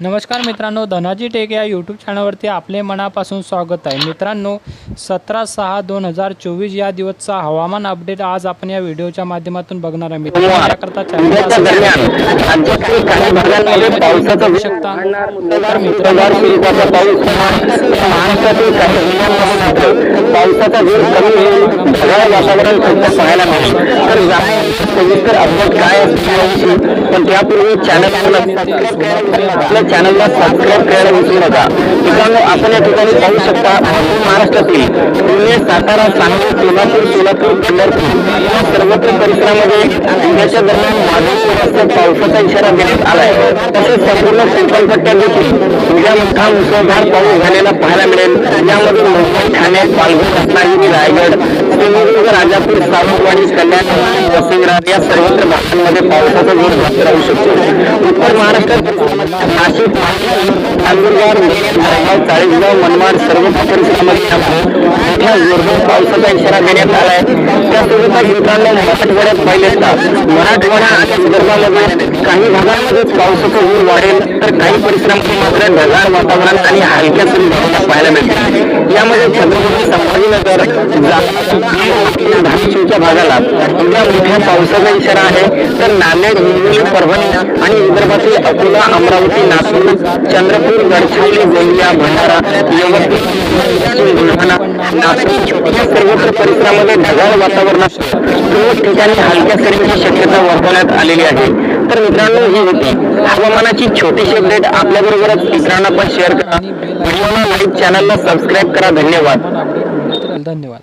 नमस्कार मित्रांनो धनाजी टेक या यूट्यूब चॅनलवरती आपले मनापासून स्वागत आहे. मित्रांनो सतरा सहा दोन हजार चोवीस या दिवसचा हवामान अपडेट आज आपण या व्हिडिओच्या माध्यमातून बघणार आहे. मित्रांनो याकरता चॅनल पावसाचा कमी होईल ढगाळ वातावरण पाहायला मिळेल. सविस्तर अपडेट काय असते याविषयी पण त्यापूर्वी चॅनलला आपल्या चॅनलला सबस्क्राईब करायला विसरू नका. मित्रांनो आपण या ठिकाणी पाहू शकता महाराष्ट्रातील पुणे सातारा सांगली कोल्हापूर सोलापूर पंढरपूर या सर्वत्र परिसरामध्ये उद्याच्या दरम्यान मागील वादळपूर पावसाचा इशारा देण्यात आलाय. तसेच संपूर्ण कोकण पट्ट्यात देखील उद्या मोठा मुसळधार पाऊस झालेला पाहायला मिळेल. यामध्ये मुंबई ठाणे पालघर रत्नागिरी रायगड सिंधुदुर्ग राजापूर सावंतवाडी कल्याण वसईराज या सर्वत्र भागांमध्ये पावसाचा जोर राहू शकतो. उत्तर महाराष्ट्रात नंदुरबार नारायणगाव चाळीसगाव मनमाड सर्व परिसरामध्ये मोठ्या जोरदार पावसाचा इशारा देण्यात आला आहे. त्यासोबतच मित्रांनो मराठवाड्यात पाहिले असता मराठवाडा आणि विदर्भामध्ये काही भागांमध्येच पावसाचा जोर वाढेल तर काही परिसरामध्ये मात्र ढगाळ वातावरण आणि हलक्या सरी पाहायला मिळतील. यामध्ये छत्रपती संभाजीनगर जालना, भागाला. उद्या मोठ्या पावसाचा इशारा आहे तर नांदेड हिंगोली परभणी आणि विदर्भातील अकोला अमरावती नागपूर चंद्रपूर गडचिरोली गोंदिया भंडारा यवतमाळ बुलढाणा नागपूर या सर्वत्र परिसरामध्ये ढगाळ वातावरणात सर्व ठिकाणी हलक्या सरींची शक्यता वर्तवण्यात आलेली आहे. तर मित्रांनो ही होती हवामानाची छोटीशी अपडेट आपल्या बरोबरच मित्रांना पण शेअर करा. व्हिडिओला लाईक चॅनलला सबस्क्राईब करा. धन्यवाद. धन्यवाद.